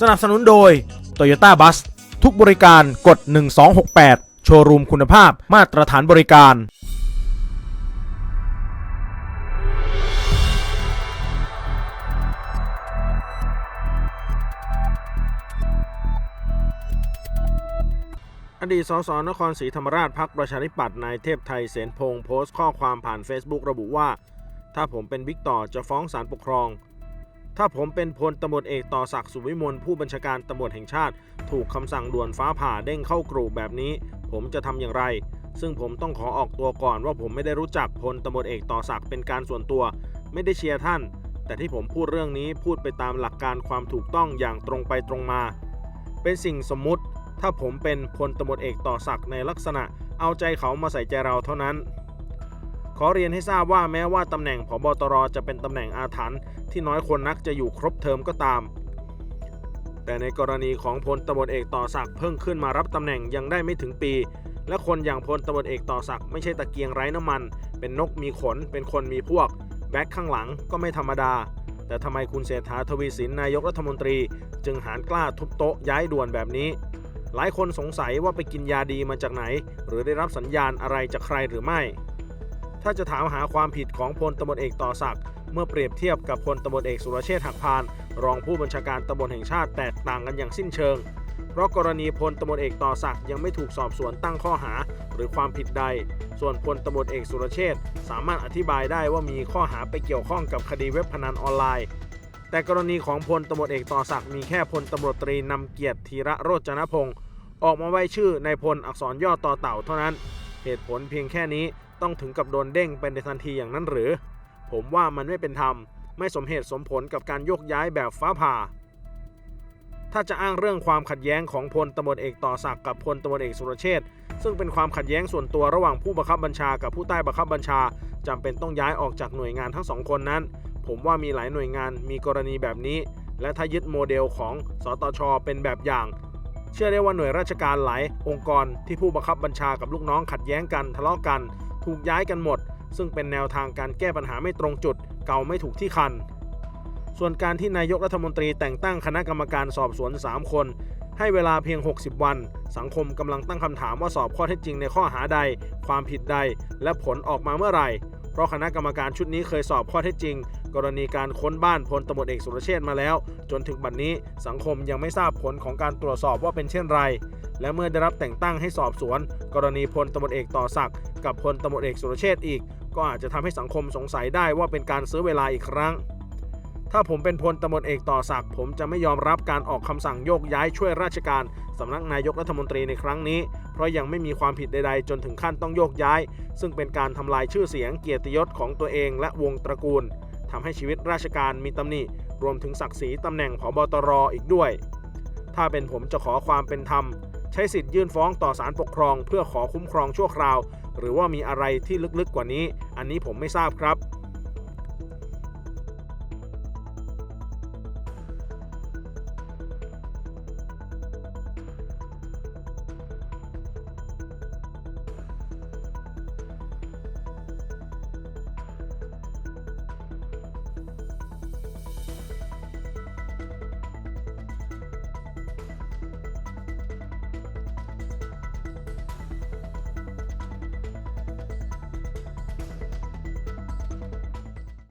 สนับสนุนโดย Toyota Bus ทุกบริการกด 1268 โชว์รูมคุณภาพมาตรฐานบริการ อดีตสสนครศรีธรรมราชพักประชาธิปัตย์นายเทพไทยเสนพงศ์โพสต์ข้อความผ่าน Facebook ระบุว่า ถ้าผมเป็นบิ๊กต่อจะฟ้องศาลปกครอง ถ้าผมเป็นพลตำรวจเอกต่อศักดิ์สุวิมลผู้บัญชาการตำรวจแห่งชาติ ถูกคำสั่งด่วนฟ้าผ่าเด้งเข้ากรูแบบนี้ ผมจะทำอย่างไร ซึ่งผมต้องขอออกตัวก่อนว่าผมไม่ได้รู้จักพลตำรวจเอกต่อศักดิ์เป็นการส่วนตัว ไม่ได้เชียร์ท่าน แต่ที่ผมพูดเรื่องนี้พูดไปตามหลักการความถูกต้องอย่างตรงไปตรงมา เป็นสิ่งสมมุติ ถ้าผมเป็นพลตำรวจเอกต่อศักดิ์ในลักษณะ เอาใจเขามาใส่ใจเราเท่านั้น ขอเรียนให้ทราบว่าแม้ว่าตำแหน่งผบตรจะเป็นตำแหน่งอาถรรพ์ที่น้อยคนนักจะอยู่ครบเทอมก็ตาม แต่ในกรณีของพลตำรวจเอกต่อศักดิ์เพิ่งขึ้นมารับตำแหน่งยังได้ไม่ถึงปี และคนอย่างพลตำรวจเอกต่อศักดิ์ไม่ใช่ตะเกียงไร้น้ำมัน เป็นนกมีขน เป็นคนมีพวก แบ็คข้างหลังก็ไม่ธรรมดา แต่ทำไมคุณเศรษฐาทวีสินนายกรัฐมนตรี จึงหารกล้าทุบโต๊ะย้ายด่วนแบบนี้ หลายคนสงสัยว่าไปกินยาดีมาจากไหน หรือได้รับสัญญาณอะไรจากใครหรือไม่ ถ้าจะถามหาความผิดของพลตำรวจเอกต่อศักดิ์เมื่อเปรียบเทียบกับพลตำรวจเอกสุรเชษฐ์หักพาน รองผู้บัญชาการตำรวจแห่งชาติแตกต่างกันอย่างสิ้นเชิง เพราะกรณีพลตำรวจเอกต่อศักดิ์ยังไม่ถูกสอบสวนตั้งข้อหา หรือความผิดใด ส่วนพลตำรวจเอกสุรเชษฐ์สามารถอธิบายได้ว่ามีข้อหาไปเกี่ยวข้องกับคดีเว็บพนันออนไลน์ แต่กรณีของพลตำรวจเอกต่อศักดิ์มีแค่พลตำรวจตรีนำเกียรติธีระโรจนพงศ์ออกมาไว้ชื่อในพลอักษรย่อต่อเต่าเท่านั้น เหตุผลเพียงแค่นี้ ต้องถึงกับโดนเด้งเป็นในทันทีอย่างนั้นหรือ ผมว่ามันไม่เป็นธรรม ไม่สมเหตุสมผลกับการโยกย้ายแบบฟ้าผ่า ถ้าจะอ้างเรื่องความขัดแย้งของพลตำรวจเอกต่อศักดิ์กับพลตำรวจเอกสุรเชษฐ์ซึ่งเป็นความขัดแย้งส่วนตัวระหว่างผู้บังคับบัญชากับผู้ใต้บังคับบัญชาจำเป็นต้องย้ายออกจากหน่วยงานทั้งสองคนนั้น ผมว่ามีหลายหน่วยงานมีกรณีแบบนี้ และถ้ายึดโมเดลของสตชเป็นแบบอย่างเชื่อได้ว่าหน่วยราชการหลายองค์กรที่ผู้บังคับบัญชากับลูกน้องขัดแย้งกันทะเลาะกัน ถูกย้ายกันหมด ซึ่งเป็นแนวทางการแก้ปัญหาไม่ตรงจุด เก่าไม่ถูกที่คัน ส่วนการที่นายกรัฐมนตรีแต่งตั้งคณะกรรมการสอบสวน 3 คน ให้เวลาเพียง 60 วัน สังคมกำลังตั้งคำถามว่าสอบข้อเท็จจริงในข้อหาใด ความผิดใด และผลออกมาเมื่อไหร่ เพราะคณะกรรมการชุดนี้เคยสอบข้อเท็จจริง กรณีการค้นบ้านพลตำรวจเอกสุรเชษฐ์มาแล้ว จนถึงบัดนนี้สังคมยังไม่ทราบผลของการตรวจสอบว่าเป็นเช่นไรและเมื่อได้รับแต่งตั้งให้สอบสวน กรณีพลตำรวจเอกต่อศักดิ์ กับพลตำรวจเอกสุรเชษฐ์อีก ก็อาจจะทำให้สังคมสงสัยได้ว่าเป็นการซื้อเวลาอีกครั้ง ถ้าผมเป็นพลตำรวจเอกต่อศักดิ์ผมจะไม่ยอมรับการออกคำสั่งโยกย้ายช่วยราชการสำนักนายกรัฐมนตรีในครั้งนี้ เพราะยังไม่มีความผิดใดๆ จนถึงขั้นต้องโยกย้าย ซึ่งเป็นการทำลายชื่อเสียงเกียรติยศของตัวเองและวงตระกูลทำให้ชีวิตราชการมีตำหนิรวมถึงศักดิ์ศรีตำแหน่งผบตรอีกด้วย ถ้าเป็นผมจะขอความเป็นธรรมใช้สิทธิ์ยื่นฟ้องต่อศาลปกครอง เพื่อขอคุ้มครองชั่วคราว หรือว่ามีอะไรที่ลึกๆกว่านี้ อันนี้ผมไม่ทราบครับ